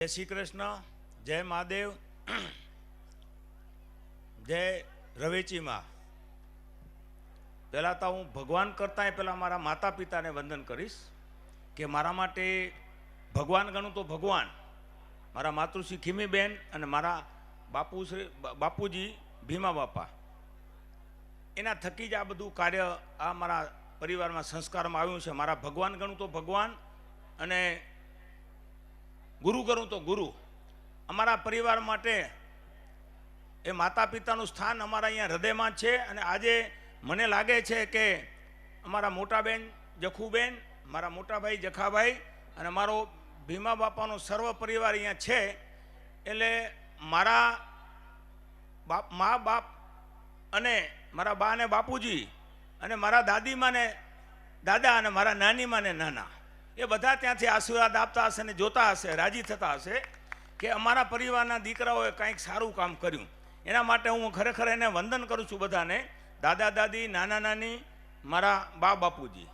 જય શ્રી કૃષ્ણ, જય મહાદેવ, જય રવેચીમાં. પહેલાં તો હું ભગવાન કરતાંય પહેલાં મારા માતા પિતાને વંદન કરીશ કે મારા માટે ભગવાન ગણું તો ભગવાન. મારા માતૃશ્રી ખીમીબેન અને મારા બાપુશ્રી બાપુજી ભીમા બાપા. એના થકી જ આ બધું કાર્ય આ મારા પરિવારમાં સંસ્કારમાં આવ્યું છે. મારા ભગવાન ગણું તો ભગવાન અને ગુરુ કરું તો ગુરુ. અમારા પરિવાર માટે એ માતા પિતાનું સ્થાન અમારા અહીંયા હૃદયમાં છે અને આજે મને લાગે છે કે અમારા મોટા બેન, જખુબેન, મારા મોટાભાઈ જખાભાઈ અને મારો ભીમા બાપાનો સર્વ પરિવાર અહીંયા છે. એટલે મારા બાપ, મા બાપ અને મારા બા અને બાપુજી અને મારા દાદીમાં ને દાદા અને મારા નાનીમાં ને નાના. એ બધા ત્યાંથી આશીર્વાદ આપતા હશે ને જોતા હશે, રાજી થતા હશે કે અમારા પરિવારના દીકરાઓએ કંઈક સારું કામ કર્યું. એના માટે હું ખરેખર એને વંદન કરું છું બધાને. દાદા, દાદી, નાના, નાની, મારા બા, બાપુજી.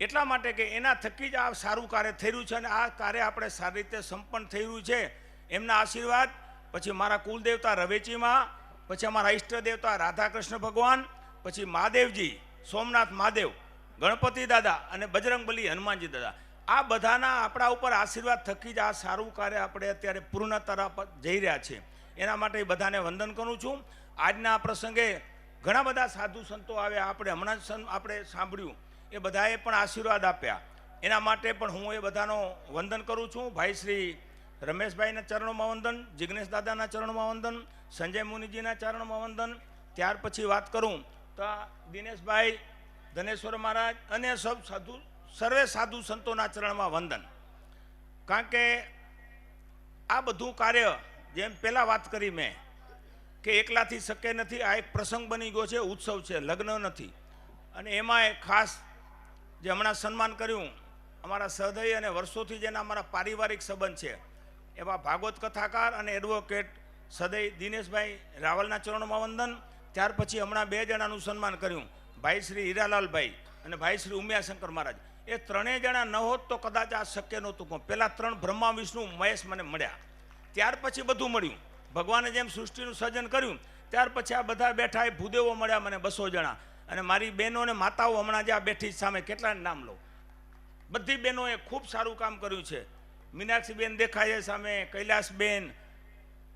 એટલા માટે કે એના થકી જ આ સારું કાર્ય થઈ રહ્યું છે અને આ કાર્ય આપણે સારી રીતે સંપન્ન થઈ રહ્યું છે. એમના આશીર્વાદ, પછી મારા કુલદેવતા રવેચીમાં, પછી અમારા ઈષ્ટ દેવતા રાધાકૃષ્ણ ભગવાન, પછી મહાદેવજી, સોમનાથ મહાદેવ. ગણપતિ દાદા અને બજરંગબલી હનુમાનજી દાદા. આ બધાના આપણા ઉપર આશીર્વાદ થકી જ આ સારું કાર્ય આપણે અત્યારે પૂર્ણ તરફ જઈ રહ્યા છે એના માટે બધાને વંદન કરું છું. આજના પ્રસંગે ઘણા બધા સાધુ સંતો આવ્યા, આપણે હમણાં આપણે સાંભળ્યું. એ બધાએ પણ આશીર્વાદ આપ્યા. એના માટે પણ હું એ બધાનો વંદન કરું છું. ભાઈ શ્રી રમેશભાઈના ચરણોમાં વંદન, જિગ્નેશ દાદાના ચરણોમાં વંદન, સંજય મુનિજીના ચરણોમાં વંદન. ત્યાર પછી વાત કરું તો દિનેશભાઈ ધનેશ્વર મહારાજ અને સૌ સાધુ, સર્વે સાધુ સંતોના ચરણમાં વંદન. કારણ કે આ બધું કાર્ય, જેમ પહેલાં વાત કરી મેં, કે એકલાથી શક્ય નથી, આ એક પ્રસંગ બની ગયો છે, ઉત્સવ છે, લગ્ન નથી. અને એમાંય ખાસ જે હમણાં સન્માન કર્યું, અમારા સહદય અને વર્ષોથી જેના અમારા પારિવારિક સંબંધ છે, એવા ભાગવત કથાકાર અને એડવોકેટ સદય દિનેશભાઈ રાવલના ચરણોમાં વંદન. ત્યાર પછી હમણાં બે જણાનું સન્માન કર્યું. ભાઈ શ્રી હીરાલાલભાઈ અને ભાઈ શ્રી ઉમિયાશંકર મહારાજ. એ ત્રણેય જણા ન હોત તો કદાચ આ શક્ય નહોતું પણ પહેલાં ત્રણ બ્રહ્મા, વિષ્ણુ, મહેશ મને મળ્યા. ત્યાર પછી બધું મળ્યું. ભગવાને જેમ સૃષ્ટિનું સર્જન કર્યું, ત્યાર પછી આ બધા બેઠા એ ભૂદેવો મળ્યા મને બસો જણા. અને મારી બહેનો અને માતાઓ હમણાં જે આ બેઠી સામે કેટલા નામ લો. બધી બહેનોએ ખૂબ સારું કામ કર્યું છે. મીનાક્ષીબેન દેખાય સામે કૈલાસબેન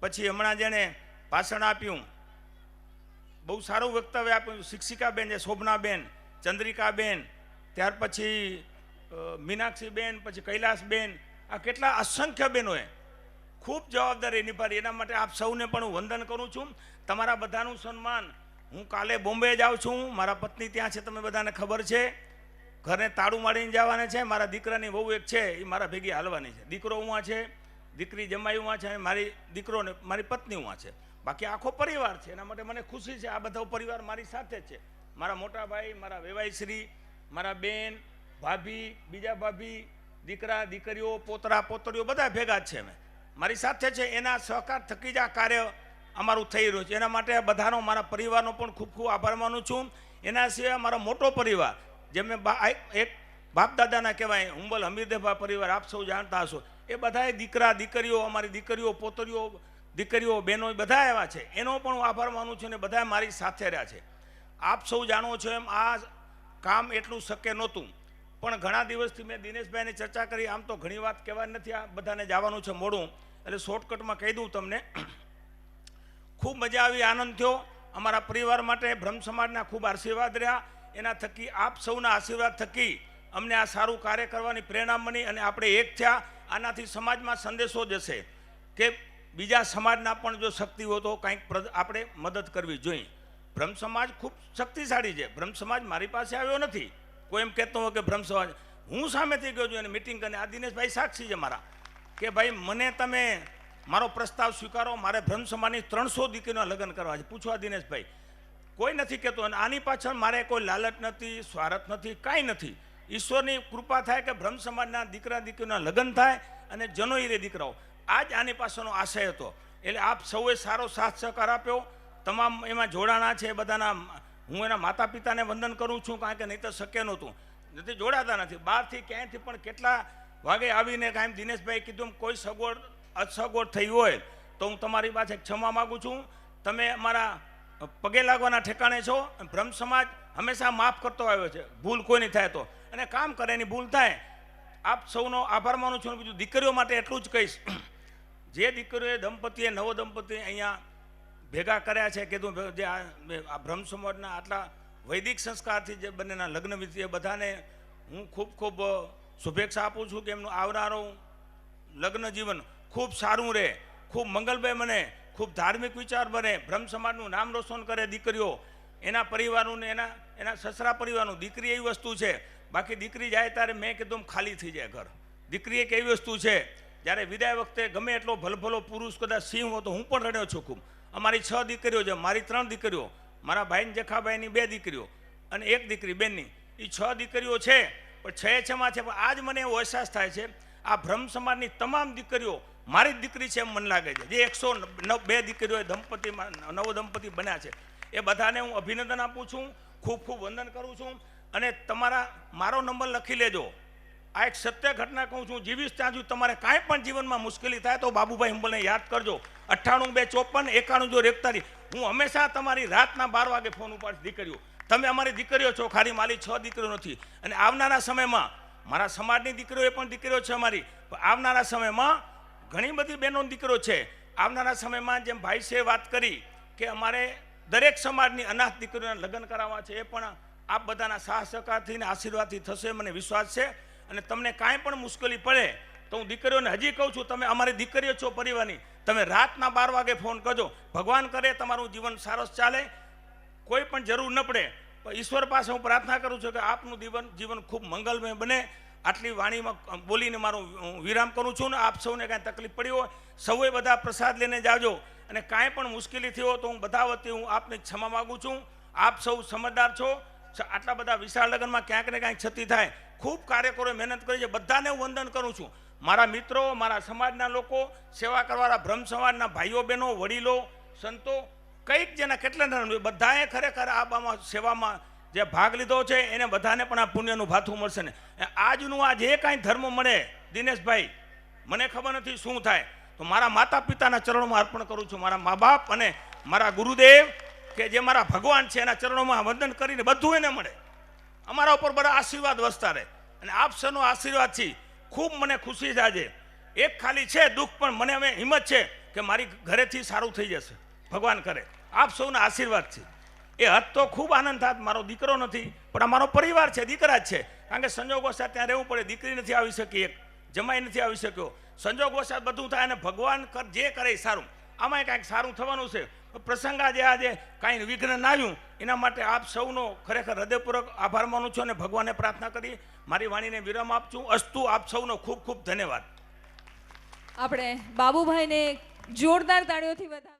પછી હમણાં જેણે ભાષણ આપ્યું. બહુ સારું વક્તવ્ય આપ્યું. શિક્ષિકાબેન છે શોભનાબેન, ચંદ્રિકાબેન, ત્યાર પછી મીનાક્ષીબેન, પછી કૈલાસબેન, આ કેટલા અસંખ્ય બહેનોએ ખૂબ જવાબદારી નિભાવી. એના માટે આપ સૌને પણ હું વંદન કરું છું. તમારા બધાનું સન્માન. હું કાલે બોમ્બે જાઉં છું. મારા પત્ની ત્યાં છે. તમે બધાને ખબર છે. ઘરને તાળું મારીને જવાના છે. મારા દીકરાની વહુ એક છે. એ મારા ભેગી હાલવાની છે. દીકરો ઉવા છે. દીકરી જમાઈ ઉવા છે. અને મારી દીકરો ને મારી પત્ની ઉવા છે. બાકી આખો પરિવાર છે, એના માટે મને ખુશી છે, આ બધો પરિવાર મારી સાથે છે. મારા મોટા ભાઈ, મારા વેવાઈશ્રી, મારા બેન, ભાભી, બીજા ભાભી, દીકરા, દીકરીઓ, પોતરા, પોતરીઓ, બધા ભેગા છે અમે. મારી સાથે છે, એના સહકાર થકી જ આ કાર્ય અમારું થઈ રહ્યું છે. એના માટે બધાનો મારા પરિવારનો પણ ખૂબ ખૂબ આભાર માનું છું. એના સિવાય મારો મોટો પરિવાર, જે મેં એક બાપ દાદાના કહેવાય, હુંબલ હમીરદેભા પરિવાર, આપ સૌ જાણતા હશો. એ બધાએ દીકરા, દીકરીઓ, અમારી દીકરીઓ, પોતરીઓ દીકરીઓ બહેનો બધા એવા છે. એનો પણ હું આભાર માનું છું અને બધા મારી સાથે રહ્યા છે. આપ સૌ જાણો છો એમ આ કામ એટલું શક્ય નહોતું. પણ ઘણા દિવસથી મેં દિનેશભાઈને ચર્ચા કરી. આમ તો ઘણી વાત કહેવાની નથી. આ બધાને જવાનું છે મોડું. એટલે શોર્ટકટમાં કહી દઉં તમને, ખૂબ મજા આવી, આનંદ થયો. અમારા પરિવાર માટે બ્રહ્મ સમાજના ખૂબ આશીર્વાદ રહ્યા. એના થકી આપ સૌના આશીર્વાદ થકી અમને આ સારું કાર્ય કરવાની પ્રેરણા મળી અને આપણે એક થયા. આનાથી સમાજમાં સંદેશો જશે કે બીજા સમાજના પણ જો શક્તિ હોય તો કંઈક આપણે મદદ કરવી જોઈએ. બ્રહ્મ સમાજ ખૂબ શક્તિશાળી છે. બ્રહ્મ સમાજ મારી પાસે આવ્યો નથી. કોઈ એમ કહેતો હોય કે બ્રહ્મ સમાજ હું સામેથી ગયો છું અને મિટિંગ કરીને આ દિનેશભાઈ સાક્ષી છે મારા. કે ભાઈ, મને તમે મારો પ્રસ્તાવ સ્વીકારો, મારે બ્રહ્મ સમાજની ત્રણસો દીકરીના લગ્ન કરવા છે. પૂછવા દિનેશભાઈ. કોઈ નથી કહેતો અને આની પાછળ મારે કોઈ લાલચ નથી, સ્વાર્થ નથી, કાંઈ નથી. ઈશ્વરની કૃપા થાય કે બ્રહ્મ સમાજના દીકરા દીકરીના લગ્ન થાય અને જનોઈ રે દીકરાઓ. આ જ આની પાસેનો આશય હતો. એટલે આપ સૌએ સારો સાથ સહકાર આપ્યો. તમામ એમાં જોડાણા છે, બધાના હું એના માતા પિતાને વંદન કરું છું, કારણ કે નહીં તો શક્ય નહોતું. નથી જોડાતા નથી. બહારથી ક્યાંયથી પણ કેટલા વાગે આવીને કાંઈ દિનેશભાઈ કીધું કોઈ સગવડ, અસગવડ થઈ હોય, તો હું તમારી પાસે ક્ષમા માગું છું. તમે અમારા પગે લાગવાના ઠેકાણે છો. બ્રહ્મ સમાજ હંમેશા માફ કરતો આવ્યો છે. ભૂલ કોઈ નહીં થાય તો. અને કામ કરે, એની ભૂલ થાય. આપ સૌનો આભાર માનું છું બીજું દીકરીઓ માટે એટલું જ કહીશ. જે દીકરીઓએ દંપતીએ, નવો દંપતી અહીંયા ભેગા કર્યા છે, કીધું જે આ બ્રહ્મ સમાજના આટલા વૈદિક સંસ્કારથી જે બંનેના લગ્ન વિધિ બધાને હું ખૂબ ખૂબ શુભેચ્છા આપું છું કે એમનું આવનારું લગ્ન જીવન ખૂબ સારું રહે, ખૂબ મંગલમય બને, ખૂબ ધાર્મિક વિચાર બને, બ્રહ્મ સમાજનું નામ રોશન કરે દીકરીઓ, એના પરિવારનું એના એના સસરા પરિવારનું, દીકરી એવી વસ્તુ છે, બાકી દીકરી જાય ત્યારે મેં કીધું ખાલી થઈ જાય ઘર. દીકરી એક એવી વસ્તુ છે જ્યારે વિદાય વખતે ગમે એટલો ભલભલો પુરુષ કદાચ સિંહ હો તો હું પણ રડ્યો છું ખૂબ. અમારી છ દીકરીઓ છે, મારી ત્રણ દીકરીઓ. મારા ભાઈને જખાભાઈની બે દીકરીઓ અને એક દીકરી બેનની. એ છ દીકરીઓ છે, પણ છ છમાં છે, પણ આજ મને એવો અહેસાસ થાય છે, આ બ્રહ્મ સમાજની તમામ દીકરીઓ મારી જ દીકરી છે એમ મને લાગે છે. જે એકસો નવ, બે દીકરીઓ દંપતીમાં, નવો દંપતી બન્યા છે. એ બધાને હું અભિનંદન આપું છું, ખૂબ ખૂબ વંદન કરું છું અને તમારા, મારો નંબર લખી લેજો. આ એક સત્ય ઘટના કહું છું. જીવીશ ત્યાં સુધી તમારે કાંઈ પણ જીવનમાં મુશ્કેલી થાય તો બાબુભાઈ હિંબલને યાદ કરજો. અઠ્ઠાણું બે ચોપન, એકાણું જો એકતારી હું હંમેશા તમારી રાતના બાર વાગે ફોન ઉપર દીકરીઓ. તમે અમારી દીકરીઓ છો, ખાલી મારી છ દીકરીઓ નથી. અને આવનારા સમયમાં, મારા સમાજની દીકરીઓ એ પણ દીકરીઓ છે અમારી. આવનારા સમયમાં ઘણી બધી બહેનો દીકરીઓ છે. આવનારા સમયમાં જેમ ભાઈ છે વાત કરી કે અમારે દરેક સમાજની અનાથ દીકરીઓના લગ્ન કરાવવા છે, એ પણ આપ બધાના સાહ સહકારથી ને આશીર્વાદથી થશે, મને વિશ્વાસ છે. અને તમને કાંઈ પણ મુશ્કેલી પડે તો હું દીકરીઓને હજી કહું છું, તમે અમારી દીકરીઓ છો પરિવારની, તમે રાતના બાર વાગે ફોન કરજો. ભગવાન કરે તમારું જીવન સારસ ચાલે. કોઈ પણ જરૂર ન પડે. પણ ઈશ્વર પાસે હું પ્રાર્થના કરું છું કે આપનું જીવન જીવન ખૂબ મંગલમય બને. આટલી વાણીમાં બોલીને મારું વિરામ કરું છું ને આપ સૌને કાંઈ તકલીફ પડી હોય, સૌએ બધા પ્રસાદ લઈને જાજો. અને કાંઈ પણ મુશ્કેલી થઈ હોય તો હું બધા વતી હું આપને ક્ષમા માગું છું. આપ સૌ સમજદાર છો. આટલા બધા વિશાળ લગ્નમાં ક્યાંક ને ક્યાંક ક્ષતિ થાય. ખૂબ કાર્યકરોએ મહેનત કરી છે. બધાને હું વંદન કરું છું. મારા મિત્રો, મારા સમાજના લોકો, સેવા કરવાના બ્રહ્મ સમાજના ભાઈઓ, બહેનો, વડીલો, સંતો, કંઈક જેના કેટલા બધાએ ખરેખર આબામાં સેવામાં જે ભાગ લીધો છે, એને બધાને પણ આ પુણ્યનું ભાથું મળશે ને. આજનું આ જે કાંઈ ધર્મ મળે, દિનેશભાઈ, મને ખબર નથી શું થાય. તો મારા માતા પિતાના ચરણોમાં અર્પણ કરું છું. મારા મા બાપ અને મારા ગુરુદેવ, કે જે મારા ભગવાન છે, એના ચરણોમાં વંદન કરીને બધું એને મળે. અમારા ઉપર બધા આશીર્વાદ વસતા રહે. અને આપ સૌનો આશીર્વાદથી ખૂબ મને ખુશી છે એક ખાલી છે દુઃખ, પણ મને હવે હિંમત છે કે મારી ઘરેથી સારું થઈ જશે. ભગવાન કરે. આપ સૌના આશીર્વાદથી. એ હદ તો ખૂબ આનંદ થાત, મારો દીકરો નથી, પણ અમારો પરિવાર છે, દીકરા જ છે. કારણ કે સંજોગ સાથે ત્યાં રહેવું પડે, દીકરી નથી આવી શકી, એક જમાઈ નથી આવી શક્યો. સંજોગ સાથે બધું થાય અને ભગવાન કર જે કરે સારું. આમાંય કાંઈક સારું થવાનું છે. પ્રસંગ આજે આજે કાંઈ વિઘ્ન ના આવ્યું. એના માટે આપ સૌનો ખરેખર હૃદયપૂર્વક આભાર માનું છું અને ભગવાનને પ્રાર્થના કરી મારી વાણીને વિરામ આપશું અસ્તુ આપ સૌનો ખૂબ ખૂબ ધન્યવાદ. આપણે બાબુભાઈને જોરદાર તાળીઓથી વધાવી